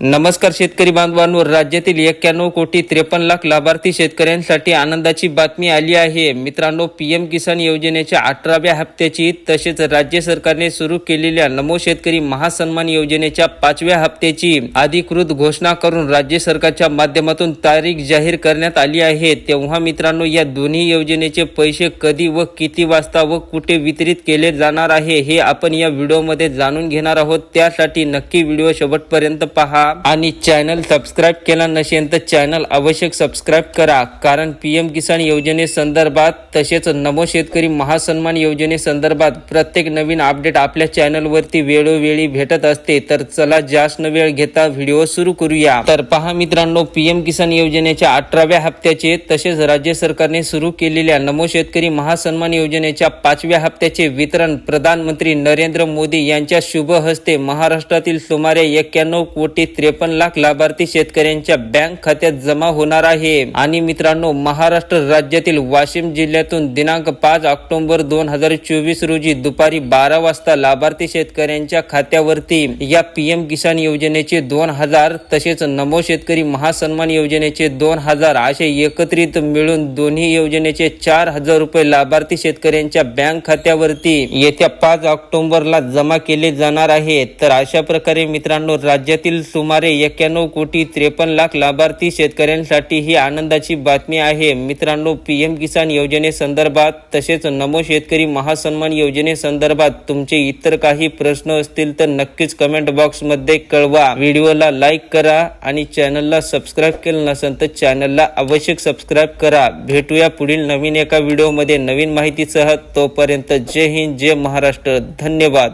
नमस्कार शेतकरी बांधवांवर राज्यातील एक्क्याण्णव कोटी त्रेपन्न लाख लाभार्थी शेतकऱ्यांसाठी आनंदाची बातमी आली आहे. मित्रांनो पीएम किसान योजनेच्या अठराव्या हप्त्याची तसेच राज्य सरकारने सुरू केलेल्या नमो शेतकरी महासन्मान योजनेच्या पाचव्या हप्त्याची अधिकृत घोषणा करून राज्य सरकारच्या माध्यमातून तारीख जाहीर करण्यात आली आहे. तेव्हा मित्रांनो या दोन्ही योजनेचे पैसे कधी व किती वाजता व कुठे वितरित केले जाणार आहे हे आपण या व्हिडिओमध्ये जाणून घेणार आहोत. त्यासाठी नक्की व्हिडिओ शेवटपर्यंत पहा. आणि चॅनल सबस्क्राईब केला नसेल तर चॅनल आवश्यक सबस्क्राईब करा. कारण पीएम किसान योजनेसंदर्भात तसेच नमो शेतकरी महासन्मान योजनेसंदर्भात प्रत्येक नवीन अपडेट आपल्या चॅनलवरती वेळोवेळी भेटत असते. तर चला जास्त वेळ घेता व्हिडिओ सुरू करूया. तर पहा मित्रांनो पीएम किसान योजनेच्या अठराव्या हप्त्याचे तसेच राज्य सरकारने सुरू केलेल्या नमो शेतकरी महासन्मान योजनेच्या पाचव्या हप्त्याचे वितरण प्रधानमंत्री नरेंद्र मोदी यांच्या शुभ हस्ते महाराष्ट्रातील सुमारे एक्क्याण्णव कोटी त्रेपन्न लाख लाभार्थी शेतकऱ्यांच्या बँक खात्यात जमा होणार आहे. आणि मित्रांनो महाराष्ट्र राज्यातील वाशिम जिल्ह्यातून दिनांक पाच ऑक्टोबर दोन हजार चोवीस रोजी दुपारी बारा वाजता लाभार्थी शेतकऱ्यांच्या खात्यावरती या पीएम किसान योजनेचे दोन हजार तसेच नमो शेतकरी महासन्मान योजनेचे दोन हजार असे एकत्रित मिळून दोन्ही योजनेचे चार हजार रुपये लाभार्थी शेतकऱ्यांच्या बँक खात्यावरती येत्या पाच ऑक्टोबरला जमा केले जाणार आहे. तर अशा प्रकारे मित्रांनो राज्यातील सुमारे एक्क्याण्णव कोटी त्रेपन्न लाख लाभार्थी शेतकऱ्यांसाठी ही आनंदाची बातमी आहे. मित्रांनो पी एम किसान योजनेसंदर्भात तसेच नमो शेतकरी महासन्मान योजनेसंदर्भात तुमचे इतर काही प्रश्न असतील तर नक्कीच कमेंट बॉक्समध्ये कळवा. व्हिडिओला लाईक करा आणि चॅनलला सबस्क्राईब केलं नसेल तर चॅनलला आवश्यक सबस्क्राईब करा. भेटूया पुढील नवीन एका व्हिडिओमध्ये नवीन माहितीसह तोपर्यंत जय हिंद जय महाराष्ट्र. धन्यवाद.